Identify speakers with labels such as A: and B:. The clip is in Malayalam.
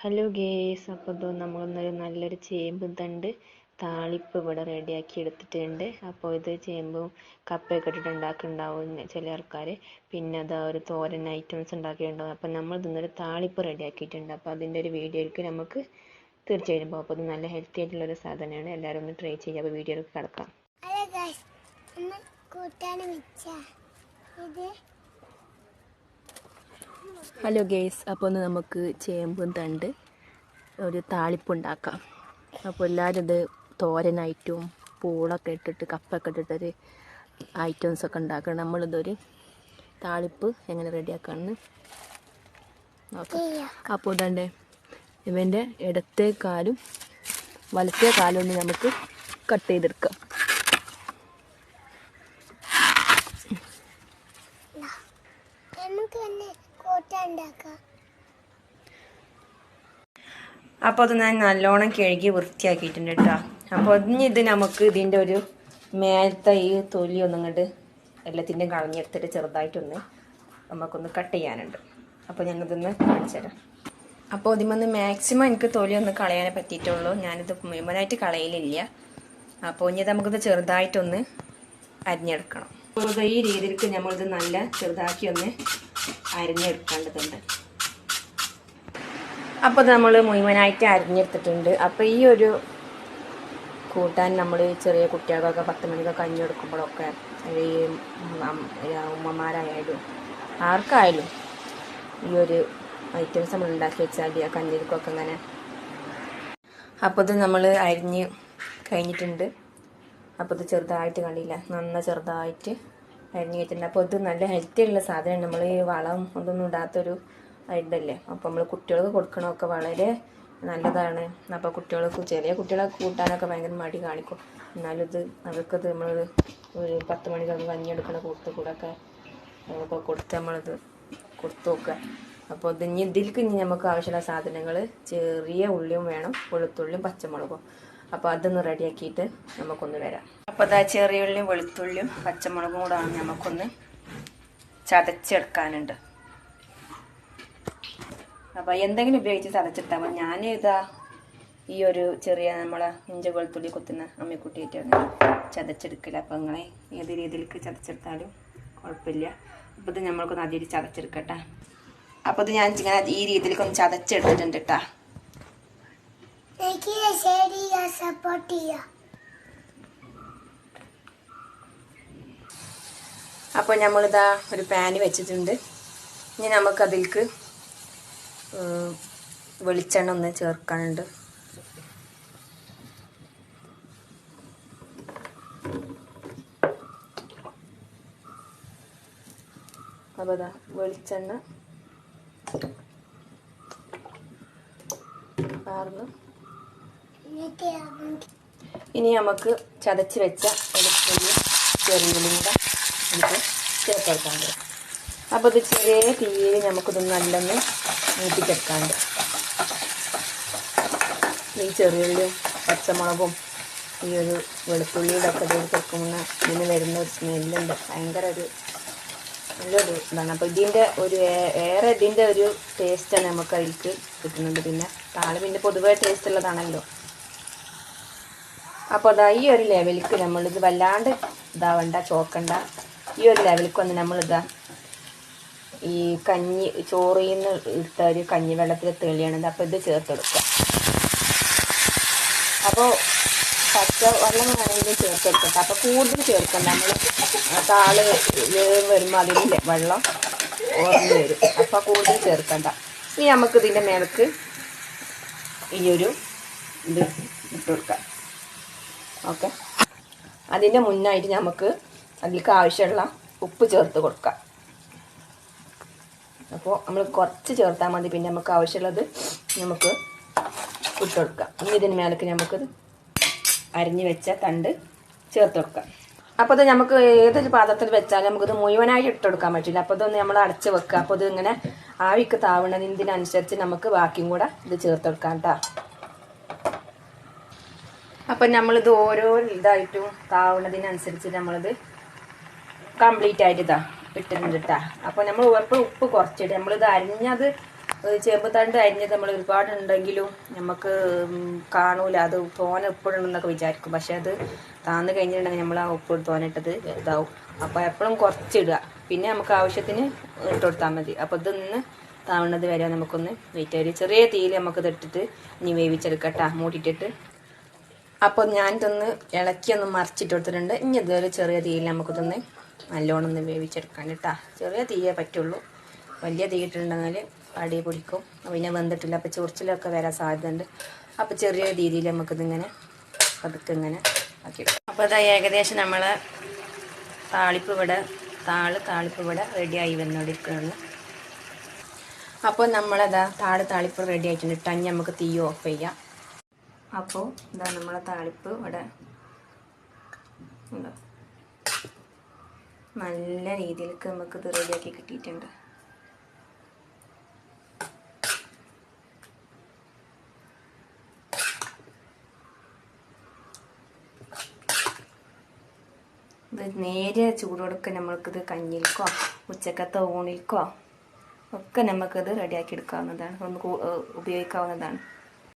A: ഹലോ ഗേസ് അപ്പോൾ നമ്മൾ നമ്മളൊന്നൊരു നല്ലൊരു ചേമ്പ് തണ്ട് താളിപ്പ് ഇവിടെ റെഡിയാക്കി എടുത്തിട്ടുണ്ട്. അപ്പോൾ ഇത് ചേമ്പും കപ്പയൊക്കെ ഇട്ടിട്ട് ഉണ്ടാക്കുന്നുണ്ടാവും ചില ആൾക്കാർ പിന്നെ അതാ ഒരു തോരൻ ഐറ്റംസ് ഉണ്ടാക്കിയിട്ടുണ്ടാവും. അപ്പോൾ നമ്മൾ ഇന്നൊരു താളിപ്പ് റെഡിയാക്കിയിട്ടുണ്ട് അപ്പോൾ അതിന്റെ ഒരു വീഡിയോ വീഡിയോയ്ക്ക് നമുക്ക് തീർച്ചയായും അപ്പോൾ ഇത് നല്ല ഹെൽത്തി ആയിട്ടുള്ള ഒരു സാധനമാണ്. എല്ലാവരും ഒന്ന് ട്രൈ ചെയ്യുക അപ്പോൾ വീഡിയോയിലേക്ക് കിടക്കാം.
B: ഇത്
A: ഹലോ ഗേസ് അപ്പോൾ ഒന്ന് നമുക്ക് ചേമ്പും തണ്ട് ഒരു താളിപ്പുണ്ടാക്കാം അപ്പോൾ എല്ലാവരും ഇത് തോരനായിട്ടും പൂളൊക്കെ ഇട്ടിട്ട് കപ്പൊക്കെ ഇട്ടിട്ടൊരു ഐറ്റംസ് ഒക്കെ ഉണ്ടാക്കണം. നമ്മളിതൊരു താളിപ്പ് എങ്ങനെ റെഡിയാക്കാമെന്ന് നോക്കാം. അപ്പോൾ ഇതാണ്ട് ഇവന്റെ ഇടത്തെ കാലും വലത്തെ കാലും ഒന്ന് നമുക്ക് കട്ട് ചെയ്തെടുക്കാം.
B: ഉണ്ടാക്കാം
A: അപ്പോൾ അത് ഞാൻ നല്ലോണം കഴുകി വൃത്തിയാക്കിയിട്ടുണ്ട് കേട്ടോ. അപ്പോൾ ഇനി ഇത് നമുക്ക് ഇതിന്റെ ഒരു മേലത്തെ ഈ തൊലി ഒന്നും കണ്ട് എല്ലാത്തിന്റെയും കളഞ്ഞെടുത്തിട്ട് ചെറുതായിട്ടൊന്ന് നമുക്കൊന്ന് കട്ട് ചെയ്യാനുണ്ട്. അപ്പോൾ ഞങ്ങളിതൊന്ന് കാണിച്ചു തരാം. അപ്പോൾ ഇതിമൊന്ന് മാക്സിമം എനിക്ക് തൊലി ഒന്ന് കളയാനേ പറ്റിയിട്ടുള്ളൂ. ഞാനിത് മുഴുവനായിട്ട് കളയലില്ല. അപ്പോൾ ഇനി നമുക്കിത് ചെറുതായിട്ടൊന്ന് അരിഞ്ഞെടുക്കണം. അപ്പോൾ ഈ രീതിയിലേക്ക് നമ്മളിത് നല്ല ചെറുതാക്കി ഒന്ന് അരിഞ്ഞെടുക്കേണ്ടതുണ്ട്. അപ്പോൾ നമ്മൾ മുഴുവനായിട്ട് അരിഞ്ഞെടുത്തിട്ടുണ്ട്. അപ്പോൾ ഈ ഒരു കൂട്ടാൻ നമ്മൾ ചെറിയ കുട്ടികൾക്കൊക്കെ പത്ത് മണിക്കൊക്കെ കഞ്ഞി കൊടുക്കുമ്പോഴൊക്കെ ഈ ഉമ്മമാരായാലും ആർക്കായാലും ഈ ഒരു ഐറ്റംസ് നമ്മൾ ഉണ്ടാക്കി വെച്ചാൽ ആ കഞ്ഞിരിക്കൊക്കെ അങ്ങനെ അപ്പോൾ ഇത് നമ്മൾ അരിഞ്ഞ് കഴിഞ്ഞിട്ടുണ്ട്. അപ്പോൾ ഇത് ചെറുതായിട്ട് കണ്ടില്ല. നന്ന ചെറുതായിട്ട് അരിഞ്ഞ് വെച്ചിട്ടുണ്ട്. അപ്പോൾ ഇത് നല്ല ഹെൽത്തി ഉള്ള സാധനമാണ്. നമ്മൾ ഈ വളം ഒന്നും ഇടാത്തൊരു ഇതല്ലേ? അപ്പോൾ നമ്മൾ കുട്ടികൾക്ക് കൊടുക്കണമൊക്കെ വളരെ നല്ലതാണ്. അപ്പോൾ കുട്ടികൾക്ക് ചെറിയ കുട്ടികളെ കൂട്ടാനൊക്കെ ഭയങ്കര മടി കാണിക്കും. എന്നാലും ഇത് അവർക്കത് നമ്മൾ ഒരു പത്ത് മണിക്കൊക്കെ കഞ്ഞിയെടുക്കുന്ന കൂട്ടത്തിൽ കൂടെ ഒക്കെ നമുക്ക് കൊടുത്ത് നമ്മളിത് കൊടുത്തു നോക്കുക അപ്പോൾ ഇത് ഇനി ഇതിലേക്ക് ഇനി നമുക്ക് ആവശ്യമുള്ള സാധനങ്ങൾ ചെറിയ ഉള്ളിയും വേണം. വെളുത്തുള്ളിയും പച്ചമുളകും. അപ്പോൾ അതൊന്ന് റെഡിയാക്കിയിട്ട് നമുക്കൊന്ന് വരാം. അപ്പോൾ അതാ ചെറിയുള്ളിയും വെളുത്തുള്ളിയും പച്ചമുളകും കൂടെ നമുക്കൊന്ന് ചതച്ചെടുക്കാനുണ്ട്. അപ്പോൾ എന്തെങ്കിലും ഉപയോഗിച്ച് ചതച്ചെടുത്താൽ മതി. ഞാൻ ഇതാ ഈ ഒരു ചെറിയ നമ്മളെ ഇഞ്ചി വെളുത്തുള്ളി കുത്തുന്ന അമ്മിക്കുട്ടിയിട്ടാണ് ചതച്ചെടുക്കില്ല. അപ്പോൾ നിങ്ങളെ ഏത് രീതിയിലേക്ക് ചതച്ചെടുത്താലും കുഴപ്പമില്ല. അപ്പോൾ ഇത് നമ്മൾക്കൊന്ന് അതിൽ ചതച്ചെടുക്കട്ടെ. അപ്പോൾ ഇത് ഞാൻ ഇങ്ങനെ ഈ രീതിയിലേക്ക് ഒന്ന് ചതച്ചെടുത്തിട്ടുണ്ട് കേട്ടാ
B: ഷെയർ ചെയ്യുക സപ്പോർട്ട് ചെയ്യുക
A: അപ്പോൾ നമ്മളിതാ ഒരു പാന് വെച്ചിട്ടുണ്ട്. ഇനി നമുക്ക് അതിലേക്ക് വെളിച്ചെണ്ണ ഒന്ന് ചേർക്കാനുണ്ട്. അപ്പോൾ ഇതാ വെളിച്ചെണ്ണ. പാർന്ന്. ഇനി നമുക്ക് ചതച്ച് വെച്ച വെളുത്തുള്ളി ചെറിയുള്ളിയും കൂടെ നമുക്ക് ചേർത്തെടുക്കാണ്ട് അപ്പോൾ ഇത് ചെറിയ തീയിൽ നമുക്കിത് നല്ലൊന്ന് മൂപ്പിച്ചെടുക്കാണ്ട് ഈ ചെറിയുള്ളിയും പച്ചമുളകും ഈ ഒരു വെളുത്തുള്ളിയുടെ ഒക്കെ ഇതിൽ ഇതിന് വരുന്ന ഒരു സ്മെല്ലുണ്ട്. ഭയങ്കര ഒരു നല്ലൊരു ഇതാണ്. അപ്പോൾ ഇതിന്റെ ഒരു വേറെ ഇതിന്റെ ഒരു ടേസ്റ്റാണ് നമുക്ക് അതിലേക്ക് കിട്ടുന്നുണ്ട് പിന്നെ താൾ പിന്നെ പൊതുവേ ടേസ്റ്റ് ഉള്ളതാണല്ലോ. അപ്പോൾ അതാ ഈ ഒരു ലെവലിക്ക് നമ്മളിത് വല്ലാണ്ട് ഇതാവണ്ട ചോക്കണ്ട. ഈ ഒരു ലെവലിക്ക് വന്ന് നമ്മളിതാ ഈ കഞ്ഞി ചോറിൽ നിന്ന് എടുത്ത ഒരു കഞ്ഞി വെള്ളത്തിൽ തെളിയണത്. അപ്പോൾ ഇത് ചേർത്തെടുക്കുക. അപ്പോൾ പച്ച വെള്ളം വേണമെങ്കിലും ചേർത്തെടുക്കട്ടെ. അപ്പോൾ കൂടുതൽ ചേർക്കണ്ട. നമ്മൾ താൾ വരുമ്പോൾ അതിൽ വെള്ളം ഓർന്ന് വരും. അപ്പോൾ കൂടുതൽ ചേർക്കണ്ട. ഇനി നമുക്ക് ഇതിന്റെ മേലക്ക് ഈ ഒരു ഇത് ഇട്ട് ഓക്കെ. അതിന്റെ മുന്നായിട്ട് നമുക്ക് അതിലേക്ക് ആവശ്യമുള്ള ഉപ്പ് ചേർത്ത് കൊടുക്കാം. അപ്പോൾ നമ്മൾ കുറച്ച് ചേർത്താൽ മതി. പിന്നെ നമുക്ക് ആവശ്യമുള്ളത് നമുക്ക് ഇട്ട് കൊടുക്കാം. ഇനി ഇതിന് മേലേക്ക് നമുക്കത് അരിഞ്ഞ് വെച്ച തണ്ട് ചേർത്ത് കൊടുക്കാം. അപ്പോൾ ഇത് നമുക്ക് ഏതൊരു പാത്രത്തിൽ വെച്ചാലും നമുക്കിത് മുഴുവനായിട്ട് ഇട്ട് കൊടുക്കാൻ പറ്റില്ല. അപ്പോൾ ഇതൊന്ന് നമ്മൾ അടച്ച് വെക്കുക അപ്പോൾ ഇത് ഇങ്ങനെ ആവിക്ക് താവണതിനനുസരിച്ച് നമുക്ക് ബാക്കിയും കൂടെ ഇത് ചേർത്ത് കൊടുക്കാം കേട്ടോ അപ്പം നമ്മളിത് ഓരോ ഇതായിട്ടും താവണതിനനുസരിച്ച് നമ്മളിത് കംപ്ലീറ്റ് ആയിട്ട് ഇതാ ഇട്ടിട്ടുണ്ട് കേട്ടോ അപ്പോൾ നമ്മൾ എപ്പോഴും ഉപ്പ് കുറച്ചിട്ട് നമ്മളിത് അരിഞ്ഞത് ചേമ്പ് തണ്ട് അരിഞ്ഞത് നമ്മൾ ഒരുപാട് ഉണ്ടെങ്കിലും നമുക്ക് കാണൂല. അത് തോന ഉപ്പിടണമെന്നൊക്കെ വിചാരിക്കും. പക്ഷെ അത് താന്ന് കഴിഞ്ഞിട്ടുണ്ടെങ്കിൽ നമ്മൾ ആ ഉപ്പ് തോനിട്ടത് ഇതാവും. അപ്പോൾ എപ്പോഴും കുറച്ചിടുക. പിന്നെ നമുക്ക് ആവശ്യത്തിന് ഇട്ട് കൊടുത്താൽ മതി. അപ്പോൾ നിന്ന് താവുന്നത് വരെ നമുക്കൊന്ന് വെയിറ്റ് ചെറിയ തീയിൽ നമുക്കിത് ഇട്ടിട്ട് ഇനി വേവിച്ചെടുക്കട്ടാ മൂടിയിട്ടിട്ട് അപ്പോൾ ഞാൻ ഇളക്കി ഒന്ന് മറിച്ചിട്ട് കൊടുത്തിട്ടുണ്ട്. ഇനി ഇതൊരു ചെറിയ തീയിൽ നമുക്കിതൊന്ന് നല്ലോണം ഒന്ന് വേവിച്ചെടുക്കാൻ കേട്ടാ. ചെറിയ തീയേ പറ്റുള്ളൂ. വലിയ തീ ഇട്ടിട്ടുണ്ടെങ്കിൽ അടി പിടിക്കും. പിന്നെ വെന്തിട്ടില്ല. അപ്പോൾ ചൊറിച്ചിലൊക്കെ വരാൻ സാധ്യതയുണ്ട്. അപ്പോൾ ചെറിയ രീതിയിൽ നമുക്കിതിങ്ങനെ പതുക്കെ ഇങ്ങനെ ആക്കി അപ്പോൾ ഇതാ ഏകദേശം നമ്മൾ താളിപ്പ് ഇവിടെ താൾ താളിപ്പ് ഇവിടെ റെഡിയായി വന്നോടിക്കുന്നുള്ളു അപ്പോൾ നമ്മളതാ താൾ താളിപ്പ് റെഡി ആയിട്ടുണ്ട്. ഇട്ടാൽ നമുക്ക് തീ ഓഫ് ചെയ്യാം. അപ്പോൾ ഇതാ നമ്മളെ താളിപ്പ് ഇവിടെ ഉണ്ടോ. നല്ല രീതിയിലേക്ക് നമുക്ക് ഇത് റെഡിയാക്കി കിട്ടിയിട്ടുണ്ട്. ഇത് നേരെ ചൂടോടൊക്കെ നമ്മൾക്കിത് കഞ്ഞിൽക്കോ ഉച്ചക്കത്തെ ഊണിൽക്കോ ഒക്കെ നമുക്കത് റെഡിയാക്കി എടുക്കാവുന്നതാണ് ഒന്ന് ഉപയോഗിക്കാവുന്നതാണ്.